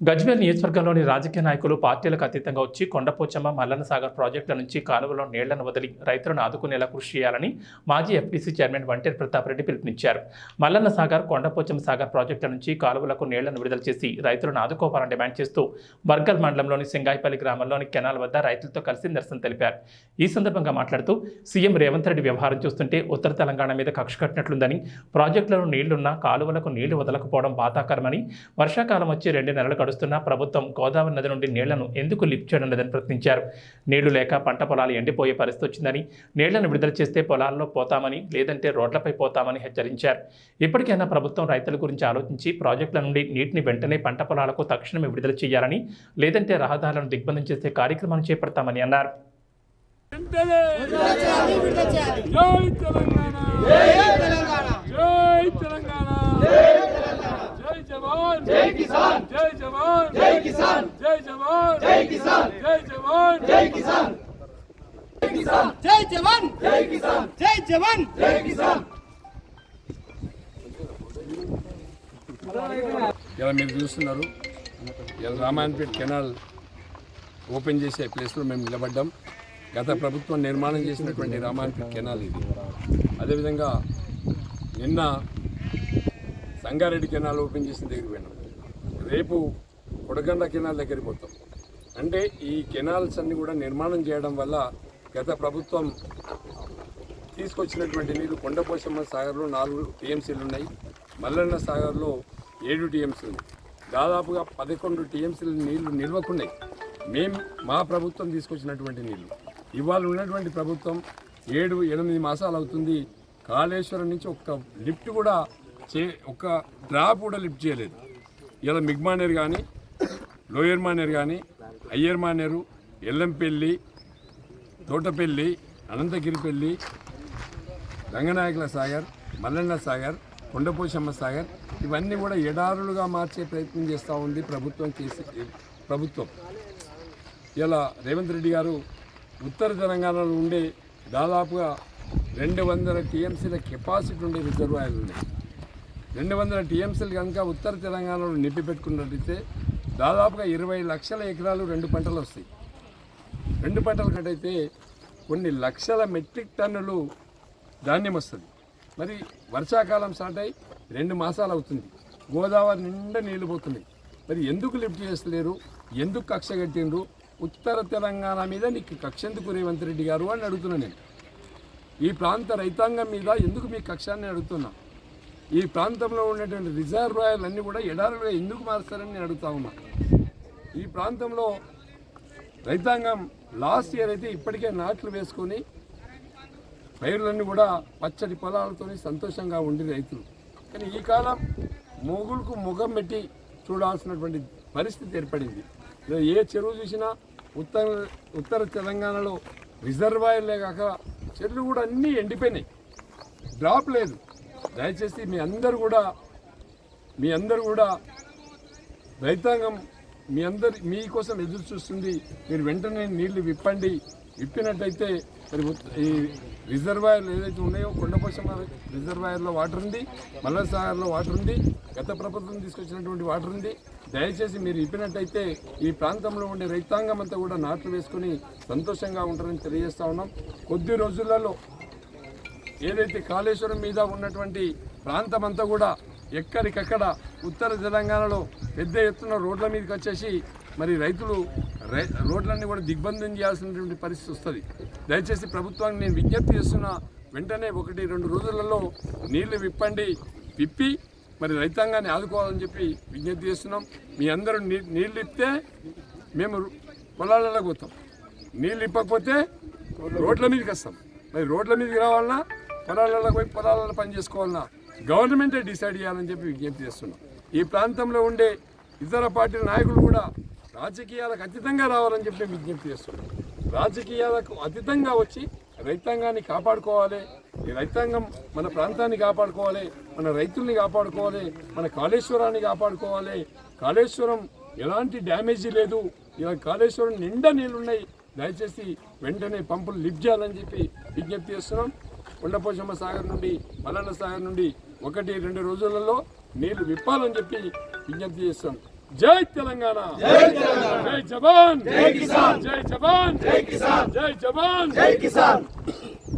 గజ్వేల్ నియోజకవర్గంలోని రాజకీయ నాయకులు పార్టీలకు అతీతంగా వచ్చి కొండపోచమ్మ మల్లన్న సాగర్ ప్రాజెక్టుల నుంచి కాలువలో నీళ్ళను వదిలి రైతులను ఆదుకునేలా కృషి చేయాలని మాజీ ఎఫ్టీసీ చైర్మన్ వంటేరు ప్రతాప్ రెడ్డి పిలుపునిచ్చారు. మల్లన్న సాగర్ కొండపోచమ్మ సాగర్ ప్రాజెక్టుల నుంచి కాలువలకు నీళ్ళను విడుదల చేసి రైతులను ఆదుకోవాలని డిమాండ్ చేస్తూ బర్గల్ మండలంలోని సింగాయిపల్లి గ్రామంలోని కెనాల్ వద్ద రైతులతో కలిసి నిరసన తెలిపారు. ఈ సందర్భంగా మాట్లాడుతూ సీఎం రేవంత్ రెడ్డి వ్యవహారం చూస్తుంటే ఉత్తర తెలంగాణ మీద కక్ష కట్టినట్లుందని ప్రాజెక్టులలో నీళ్ళున్నా కాలువలకు నీళ్ళు వదలకపోవడం బాధాకరమని వర్షాకాలం వచ్చి రెండు నెలలు గడుస్తున్నా ప్రభుత్వం గోదావరి నది నుండి నీళ్ళను ఎందుకు లిఫ్ట్ చేయడం లేదని ప్రశ్నించారు. నీళ్ళు లేక పంట పొలాలు ఎండిపోయే పరిస్థితి వచ్చిందని నీళ్ళను విడుదల చేస్తే పొలాల్లో పోతామని లేదంటే రోడ్లపై పోతామని హెచ్చరించారు. ఇప్పటికైనా ప్రభుత్వం రైతుల గురించి ఆలోచించి ప్రాజెక్టుల నుండి నీటిని వెంటనే పంట పొలాలకు తక్షణమే విడుదల చేయాలని లేదంటే రహదారులను దిగ్బంధం చేసే కార్యక్రమాన్ని చేపడతామని అన్నారు. వెంటనే జై తెలంగాణ. జై తెలంగాణ జై జవాన్ జై కిసాన్ జై జవాన్ జై కిసాన్ జై జవాన్ జై కిసాన్ జై జవాన్ జై కిసాన్ జై జవాన్ జై కిసాన్ జై జవాన్ జై కిసాన్ ఇలా మీరు చూస్తున్నారు? ఇలా రామాయణపేట కెనాల్ ఓపెన్ చేసే ప్లేస్లో మేము నిలబడ్డాం. గత ప్రభుత్వం నిర్మాణం చేసినటువంటి రామాయణపేట కెనాల్ ఇది. అదేవిధంగా నిన్న సంగారెడ్డి కెనాల్ ఓపెన్ చేసిన దగ్గరికి పోయినాం. రేపు కొడగండ కెనాల్ దగ్గరికి పోతాం. అంటే ఈ కెనాల్స్ అన్ని కూడా నిర్మాణం చేయడం వల్ల గత ప్రభుత్వం తీసుకొచ్చినటువంటి నీరు కొండపోశమ్మ సాగర్లో నాలుగు టీఎంసీలు ఉన్నాయి. మల్లన్న సాగర్లో ఏడు టీఎంసీలు ఉన్నాయి. దాదాపుగా పదకొండు టీఎంసీలు నీళ్ళు నిల్వకున్నాయి మేము మా ప్రభుత్వం తీసుకొచ్చినటువంటి నీళ్ళు. ఇవాళ ఉన్నటువంటి ప్రభుత్వం ఏడు ఎనిమిది మాసాలు అవుతుంది. కాళేశ్వరం నుంచి ఒక్క లిఫ్ట్ కూడా చే ఒక్క డ్రాప్ కూడా లిఫ్ట్ చేయలేదు. ఇలా మిగ్మానేరు కానీ లోయర్ మానేరు కానీ అయ్యర్ మానేరు ఎల్లంపల్లి తోటపల్లి అనంతగిరిపల్లి రంగనాయకుల సాగర్ మల్లన్న సాగర్ కొండపోశమ్మ సాగర్ ఇవన్నీ కూడా ఎడారులుగా మార్చే ప్రయత్నం చేస్తూ ఉంది ప్రభుత్వం చేసి ప్రభుత్వం. ఇలా రేవంత్ రెడ్డి గారు ఉత్తర తెలంగాణలో ఉండే దాదాపుగా రెండు వందల టీఎంసీల కెపాసిటీ ఉండే రిజర్వాయర్లు ఉన్నాయి. రెండు వందల టీఎంసీలు కనుక ఉత్తర తెలంగాణలో నింపి పెట్టుకున్నట్టయితే దాదాపుగా ఇరవై లక్షల ఎకరాలు రెండు పంటలు వస్తాయి. రెండు పంటల కంటైతే కొన్ని లక్షల మెట్రిక్ టన్నులు ధాన్యం వస్తుంది. మరి వర్షాకాలం స్టార్ట్ అయ్యి రెండు మాసాలు అవుతుంది. గోదావరి నిండా నీళ్ళు పోతున్నాయి. మరి ఎందుకు లిఫ్ట్ చేస్తలేరు? ఎందుకు కక్ష కట్టిండ్రు? ఉత్తర తెలంగాణ మీద నీకు కక్ష ఎందుకు రేవంత్ రెడ్డి గారు అని అడుగుతున్నా నేను. ఈ ప్రాంత రైతాంగం మీద ఎందుకు మీ కక్షాన్ని అడుగుతున్నా? ఈ ప్రాంతంలో ఉన్నటువంటి రిజర్వాయర్లు అన్నీ కూడా ఎడారులుగా ఎందుకు మారుస్తారని నేను అడుగుతా ఉన్నా. ఈ ప్రాంతంలో రైతాంగం లాస్ట్ ఇయర్ అయితే ఇప్పటికే నాట్లు వేసుకొని పైరులన్నీ కూడా పచ్చటి పొలాలతో సంతోషంగా ఉండి రైతులు. కానీ ఈ కాలం మొగులకు ముఖం పెట్టి చూడాల్సినటువంటి పరిస్థితి ఏర్పడింది. ఏ చెరువు చూసినా ఉత్తర ఉత్తర తెలంగాణలో రిజర్వాయర్లే కాక చెరువులు కూడా అన్నీ ఎండిపోయినాయి. డ్రాప్ లేదు. దయచేసి మీ అందరు కూడా మీ అందరు కూడా రైతాంగం మీ అందరి మీకోసం ఎదురు చూస్తుంది. మీరు వెంటనే నీళ్ళు విప్పండి. విప్పినట్టయితే మరి ఈ రిజర్వాయర్లు ఏదైతే ఉన్నాయో కొండపోషమ రిజర్వాయర్లో వాటర్ ఉంది మల్లసాగర్లో వాటర్ ఉంది గత ప్రభుత్వం తీసుకొచ్చినటువంటి వాటర్ ఉంది. దయచేసి మీరు ఇప్పినట్టయితే ఈ ప్రాంతంలో ఉండే రైతాంగం అంతా కూడా నాట్లు వేసుకొని సంతోషంగా ఉంటారని తెలియజేస్తా ఉన్నాం. కొద్ది రోజులలో ఏదైతే కాళేశ్వరం మీద ఉన్నటువంటి ప్రాంతం అంతా కూడా ఎక్కడికక్కడ ఉత్తర తెలంగాణలో పెద్ద ఎత్తున రోడ్ల మీదకి వచ్చేసి మరి రైతులు రై- రోడ్లన్నీ కూడా దిగ్బంధం చేయాల్సినటువంటి పరిస్థితి వస్తుంది. దయచేసి ప్రభుత్వాన్ని నేను విజ్ఞప్తి చేస్తున్నా వెంటనే ఒకటి రెండు రోజులలో నీళ్ళు విప్పండి విప్పి మరి రైతాంగాన్ని ఆదుకోవాలని చెప్పి విజ్ఞప్తి చేస్తున్నాం. మీ అందరూ నీ నీళ్ళు ఇస్తే మేము పొలాలలో పోతాం. నీళ్ళు ఇప్పకపోతే రోడ్ల మీదకి వస్తాం. మరి రోడ్ల మీదకి రావాలన్నా పొలాలలో పోయి పొలాలలో పని చేసుకోవాలన్నా గవర్నమెంటే డిసైడ్ చేయాలని చెప్పి విజ్ఞప్తి చేస్తున్నాం. ఈ ప్రాంతంలో ఉండే ఇతర పార్టీల నాయకులు కూడా రాజకీయాలకు అతీతంగా రావాలని చెప్పి విజ్ఞప్తి చేస్తున్నాం. రాజకీయాలకు అతీతంగా వచ్చి రైతాంగాన్ని కాపాడుకోవాలి ఈ రైతాంగం మన ప్రాంతాన్ని కాపాడుకోవాలి మన రైతుల్ని కాపాడుకోవాలి మన కాళేశ్వరాన్ని కాపాడుకోవాలి. కాళేశ్వరం ఎలాంటి డ్యామేజీ లేదు. ఇలా కాళేశ్వరం నిండా నీళ్ళున్నాయి దయచేసి వెంటనే పంపులు లిఫ్ట్ చేయాలని చెప్పి విజ్ఞప్తి చేస్తున్నాం. కొండపోచమ్మ సాగర్ నుండి మల్లన్న సాగర్ నుండి ఒకటి రెండు రోజులలో నీళ్ళు విప్పాలని చెప్పి విజ్ఞప్తి చేస్తాం. జై తెలంగాణ. జై జవాన్. జై కిసాన్. జై జవాన్. జై కిసాన్. జై జవాన్. జై కిసాన్.